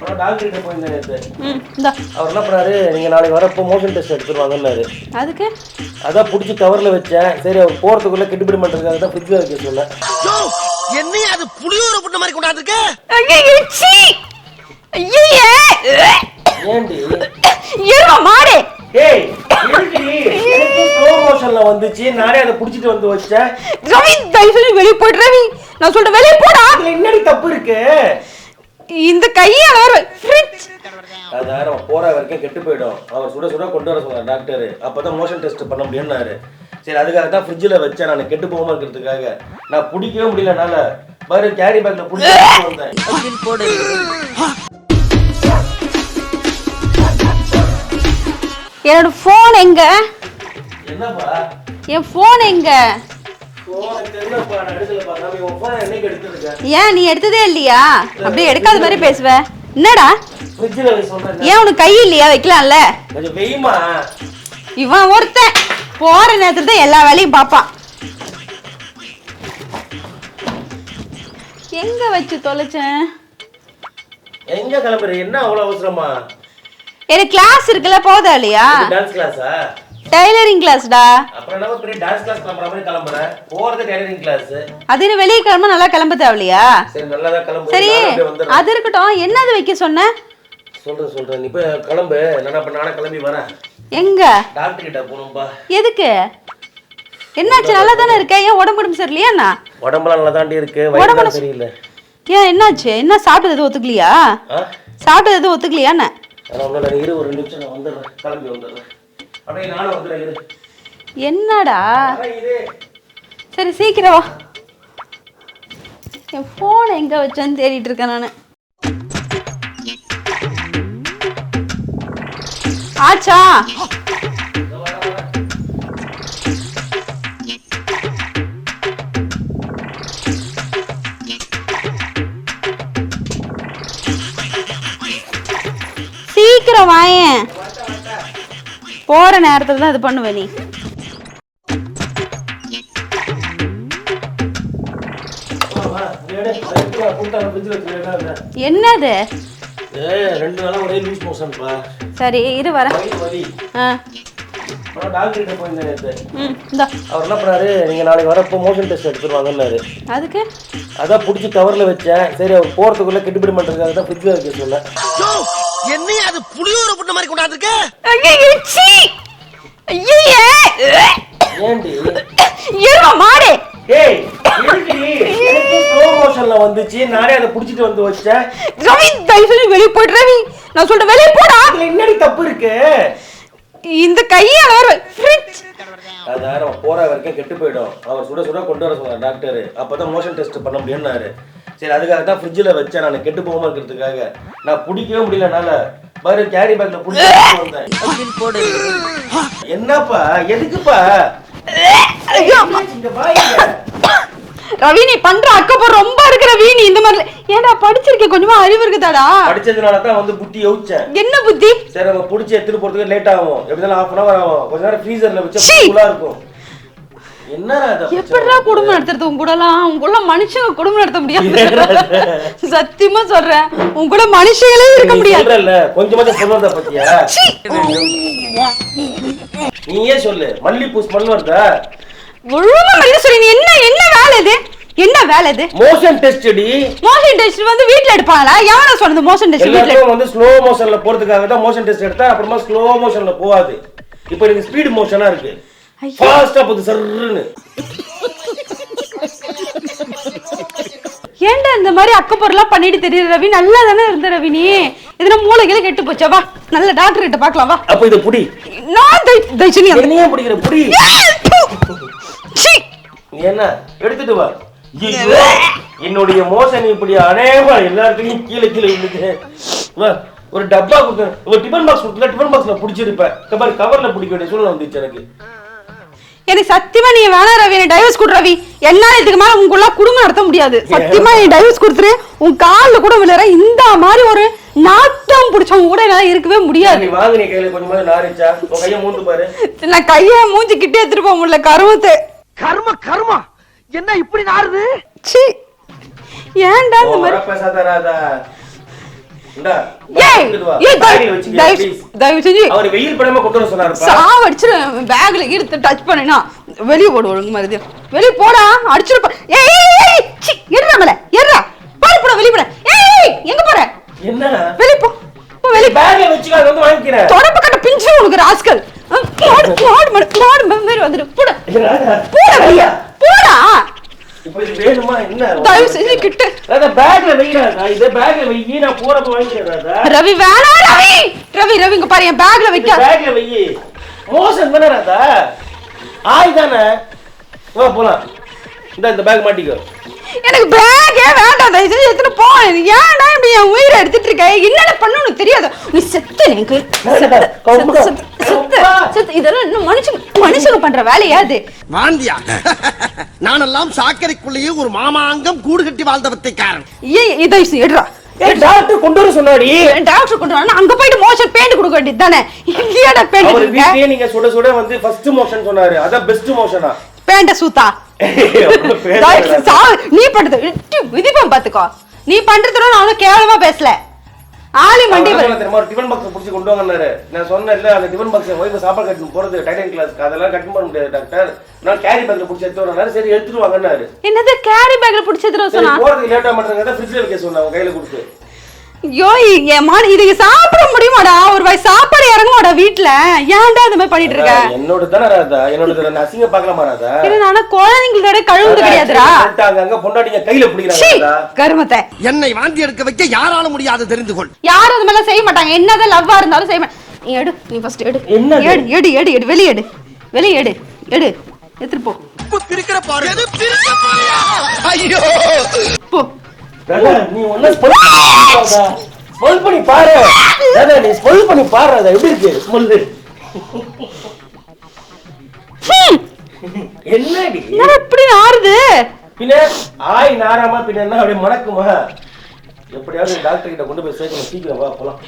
அப்புறம் டாக்டர் கிட்ட போயிருந்தேன் இந்தா அவர் என்ன பண்ணாரு நீங்க நாளைக்கு வரப்போ மோஷன் டெஸ்ட் எடுத்துருவாங்கன்னாரு அதுக்கு? அதான் பிடிச்சி கவர்ல வச்சேன். சரி அவர் போறதுக்குள்ள கெட்டுப்பிடி பண்றதுக்காக தான் ஃப்ரிட்ஜில் வைக்க சொன்னேன். என்னைய அது புளியோர புட்ட மாதிரி கொண்டாந்துருக்க? ஏண்டி? இருமா மாடு! ஏய் இருடி எனக்கு ஸ்லோ மோஷன்ல வந்துச்சு. நானே அதை பிடிச்சிட்டு வந்து வச்சேன். ரவி தயவு செஞ்சு வெளியே ரவி. நான் சொல்றேன் வெளியே போடா. என்னடி தப்பு இருக்கு? இந்த கையை வேற ஃப்ரிட்ஜ் அதான் நம்ம போற வரைக்கும் கெட்டு போயிடும். அவர் சுட சுட கொண்டு வர சொன்னார் டாக்டர். அப்பதான் மோஷன் டெஸ்ட் பண்ண முடியும்னாரு. சரி அதுக்காக தான் ஃப்ரிட்ஜில் வச்சேன் நான். கெட்டு போகாம இருக்கிறதுக்காக. நான் பிடிக்கவே முடியலனால பாரு கேரி பேக்ல பிடிச்சி வந்தேன். என்னோட ஃபோன் எங்க? என்னப்பா? என் ஃபோன் எங்க? ஏன் நீ எடுத்ததே இல்லையா? அப்படியே எடுக்காத மாதிரி பேசுவ. என்னடா? ஏன் உனக்கு கை இல்லையா? வைக்கலாம்ல. இவன் ஒருத்தன். போற நேரத்துல தான் எல்லா வேலையும் பார்ப்பான் எங்க வச்சு தொலைச்சேன்? எங்க கிளம்புற? என்ன அவ்வளவு அவசரமா? எனக்கு கிளாஸ் இருக்குல்ல போதா இல்லையா? டான்ஸ் கிளாஸா டைலரிங் கிளாஸ்டா அப்புறம் என்ன பெரிய டான்ஸ் கிளாஸ் கிளம்புற மாதிரி கிளம்புறேன் போறது டெய்லரிங் கிளாஸ் அது வெளியே கிளம்ப நல்லா கிளம்ப தேவையில்லையா? சரி நல்லா தான் கிளம்பு சரி அது இருக்கட்டும். என்னது வைக்க சொன்ன? சொல்றேன் சொல்றேன். நீ போய் கிளம்பு. இப்ப நானே கிளம்பி வரேன். எங்க? டாக்டர் கிட்ட போகணும்பா. எதுக்கு? என்னாச்சு? நல்லா தானே இருக்க? ஏன் உடம்பு உடம்பு சரியில்லையா என்ன? உடம்புலாம் நல்லா தாண்டி இருக்கு. வயிறு தெரியல ஏன் என்னாச்சு? என்ன சாப்பிட்டது எதுவும் ஒத்துக்கலையா? சாப்பிட்டது எதுவும் ஒத்துக்கலையா என்ன? நான் ஒன்றும் இல்லை. இரு ஒரு நிமிஷம் நான் வந்துடுறேன். கிளம்பி வந்துடுறேன். என்னடா? சரி சீக்கிரம் வா. என் ஃபோன் எங்க வச்சேன்னு தேடிட்டு இருக்கேன் நான். ஆச்சா? சீக்கிரம் வாயேன். போற நேரத்துல தான் இது பண்ணுவ நீ. என்னது? ஏய் ரெண்டு நாளா ஒரே லூஸ் மோஷன்ப்பா சரி இரு வலி ஆ. போயிருந்தேன் அவர் என்ன பண்ணாரு நீங்க நாளைக்கு வரப்போ மோஷன் டெஸ்ட் எடுத்துருவாங்கன்னாரு அதுக்கு? அதான் பிடிச்சி கவர்ல வச்சேன். சரி அவர் போறதுக்குள்ள கெட்டுப்பிடி பண்றதுக்காக தான் ஃப்ரிட்ஜில் வைக்க சொன்னேன். என்னைய அது புளியோர புட்ட மாதிரி கொண்டாந்துருக்க? மாடு. வந்துச்சு. நானே அதை பிடிச்சிட்டு வந்து வச்சேன் ரவி தயவு செஞ்சு வெளியே போயிட்டு ரவி. நான் சொல்றேன் வெளியே போடா. என்னடி தப்பு இருக்கு? இந்த கையை வேற ஃப்ரிட்ஜ் நம்ம போற வரைக்கும் கெட்டு போயிடும். அவர் சுட சுட கொண்டு வர சொன்னார் டாக்டர் அப்பதான் மோஷன் டெஸ்ட் பண்ண முடியும்னாரு. சரி அதுக்காக தான் ஃப்ரிட்ஜில் வச்சேன். நான் கெட்டு போகாம இருக்கிறதுக்காக. நான் பிடிக்கவே முடியலனால பாரு கேரி பேக்ல பிடிச்சி வந்தேன். என்னப்பா எதுக்குப்பா? ரவி நீ பண்ற அக்கப்பம் ரொம்ப இருக்கு ரவி நீ இந்த மாதிரி ஏன்டா படிச்சிருக்க? கொஞ்சமா அறிவு இருக்குதாடா? படிச்சதுனால தான் வந்து புட்டி யோசிச்சேன் என்ன புத்தி? சரி நம்ம பிடிச்சி எடுத்துட்டு போறதுக்கு லேட் ஆகும். எப்படினாலும் ஹாஃப் அன் அவர் ஆகும். கொஞ்ச நேரம் ஃப்ரீசர்ல வச்சா இருக்கும். எப்படிடா குடும்பம் நடத்துறது? உங்க கூடலாம் உங்க கூட மனுஷங்க குடும்பம் நடத்த முடியாது. சத்தியமா சொல்றேன். உங்க கூட மனுஷங்களே இருக்க முடியாது. சொல்றல்ல கொஞ்சமாச்சும் சொல்லுறத பத்தியா! நீயே சொல்லு. மல்லிப்பூ ஸ்மெல் வருதா? ஒழுங்கா மரியாதை சொல்லி. என்ன என்ன வேலை இது? என்ன வேலை இது? மோஷன் டெஸ்ட் டி. மோஷன் டெஸ்ட் வந்து வீட்ல எடுப்பாங்களா? எவன சொன்னது மோஷன் டெஸ்ட் வீட்ல? வந்து ஸ்லோ மோஷன்ல போறதுக்காக தான் மோஷன் டெஸ்ட் எடுத்தா அப்புறமா ஸ்லோ மோஷன்ல போகாது. இப்போ எனக்கு ஸ்பீடு மோஷனா இருக்கு. ஃபாஸ்டா போகுது சர்ன்னு ஏன்டா இந்த மாதிரி அக்கப்பொருளாம் பண்ணிட்டு தெரியுது ரவி? நல்லா தானே இருந்த ரவி நீ? இதுல மூளைகளே கெட்டு போச்சா? வா நல்ல டாக்டர் கிட்ட பார்க்கலாம் வா. அப்ப இத புடி. நான் தை- தயவுசெய்து அந்த- என்னையே பிடிக்கிற புடி. சீ. நீ என்ன? எடுத்துட்டு வா. ஐயோ, என்னுடைய மோசன் இப்படி அநேகமா எல்லாருக்கையும் கீழே கீழே விழுது. வா, ஒரு டப்பா கொடுத்து ஒரு டிஃபன் பாக்ஸ் கொடுத்துல டிஃபன் பாக்ஸ்ல பிடிச்சிருப்பேன். கவர் கவர்ல பிடிக்க வேண்டிய சூழ்நிலை வந்துச்சு எனக்கு. எனக்கு சத்தியமா நீ வேணா ரவி எனக்கு டைவர்ஸ் கொடு ரவி. என்னால இதுக்கு மேல உங்களுக்குள்ள குடும்பம் நடத்த முடியாது. சத்தியமா நீ டைவர்ஸ் கொடுத்துரு. உன் கால்ல கூட விழுற இந்த மாதிரி ஒரு நாட்டம் பிடிச்சவங்க கூட என்னால இருக்கவே முடியாது. நீ வாங்கின கையில கொஞ்சமாவது நாரிச்சா உன் கையை மூந்து பாரு. நான் கைய மூஞ்சி கிட்டே எடுத்துட்டு போக முடியல கருவத்தை. கர்ம கர்மா. என்ன இப்படி நாறுது? ச்சீ. ஏன்டா இந்த மாதிரி தயவு செஞ்சு அவர் வெயில் படாம கொண்டு வர சொன்னாருப்பா சாவடிச்சிரு பேக்ல எடுத்து டச் பண்ணினா வெளிய போடு ஒழுங்கு மாதிரி. வெளிய போடா அடிச்சிருப்ப. ஏய் ஏய், சி எட்றா மேல எட்றா பாரு போடா வெளிய போடா. ஏய் எங்க போற? என்ன வெளிய போ போ வெளிய போ. பேக்ல வச்சுக்க அதை வந்து வாங்கிக்கிறேன் தொடப்பு கட்ட பிஞ்சு உனக்கு ராஸ்கல். மாடு மாடு மாடு மாதிரி வந்துரு. போடா. போடா போடா இப்போ இது வேணுமா என்ன தயவு செஞ்சு கிட்ட. ராதா பேக்ல வைக்கிறாதா இதை பேக்ல வை நான் போறப்ப வாங்கிக்கிறேன் ரவி. வேணா ரவி. ரவி ரவி இங்க பாரு என் பேக்ல வைக்க. பேக்ல வை மோசம் தானே ராதா ஆய் தானே? வா போலாம். இந்த இந்த பேக் மாட்டிக்கோ. எனக்கு வேண்டாம் தயவு செஞ்சு எடுத்துட்டு போ. ஏன்டா இப்படி என் உயிரை எடுத்துட்டு இருக்க? என்னென்ன பண்ணு உனக்கு தெரியாது. நீ செத்து எனக்கு செத்து. இதெல்லாம் இன்னும் மனுஷங்க மனுஷங்க பண்ற வேலையா அது வாந்தியா. நானெல்லாம் சாக்கடைக்குள்ளேயே ஒரு மாமாங்கம் கூடு கட்டி வாழ்ந்த வித்தைக்காரன் ஏய் இதை எடுறா. டாக்டர் கொண்டு வர சொன்னாடி. டாக்டர் கொண்டு வரணும் அங்க போயிட்டு மோஷன் பெயிண்ட் கொடுக்க வேண்டியது தானே? அவர் பெயிண்ட் நீங்க சுட சுட வந்து ஃபர்ஸ்ட் மோஷன் சொன்னாரு. அதான் பெஸ்ட் மோஷனா பேண்ட சூத்தா. நீ பண்றது விதிப்பம் பாத்துக்கோ. நீ பண்றதுல நான் கேவலமா பேசல. ஆளி மண்டி. தெரியுமா ஒரு டிஃபன் பாக்ஸ் புடிச்சு கொண்டு வாங்கன்னாரு. நான் சொன்னேன்ல அந்த டிஃபன் பாக்ஸ் ஒய்ஃப் சாப்பாடு கட்டு போறது டைட்டன் கிளாஸ்க்கு அதெல்லாம் கட் பண்ண முடியாது டாக்டர் நான் கேரி பேக்ல புடிச்சு எடுத்து வரனாரு சரி எடுத்துட்டு வாங்கன்னாரு. என்னது கேரி பேக்ல புடிச்சதுல சரி சொன்னா? போறதுக்கு லேட்டா மாட்டாங்க ஃப்ரிட்ஜ்ல வைக்க சொன்னேன் அவங்க கையில கொடுத்து. ஐயோ என் மா இதுக்கு சாப்பிட முடியுமாடா? ஒரு வாய் சாப்பாடு இறங்குமாடா வீட்ல? ஏன்டா இந்த மாதிரி பண்ணிட்டு இருக்க? என்னோட தானே ராதா என்னோட தானே அசிங்க பார்க்கலாமா ராதா இது நானா குழந்தைங்களோட கழுவுது கிடையாதுடா. அங்க பொண்டாட்டிங்க கையில பிடிக்கிறாங்க கருமத்தை. என்னை வாந்தி எடுக்க வைக்க யாரால முடியாது தெரிந்து கொள். யாரும் அது மாதிரிலாம் செய்ய மாட்டாங்க. என்னதான் லவ்வா இருந்தாலும் செய்ய மாட்டாங்க. நீ எடு நீ ஃபர்ஸ்ட் எடு. என்னது? எடு எடு எடு எடு வெளிய எடு. வெளிய எடு எடு. எடுத்துட்டு போ. பிரிக்கிற பாரு. எது பிரிக்க போறியா ஐயோ போ. நீ ஒண்ணு ஸ்மெல் பண்ணி பாரு. நீ ஸ்மெல் பண்ணி பாரு எப்படி இருக்கு? ஸ்மெல் ஹம், என்னடி? இப்படி ஆறுது பின்ன ஆய் நாராம பின்ன என்ன அப்படியே மணக்குமா எப்படியாவது டாக்டர் கிட்ட கொண்டு போய் சேர்க்கணும். சீக்கிரம் வா போலாம்.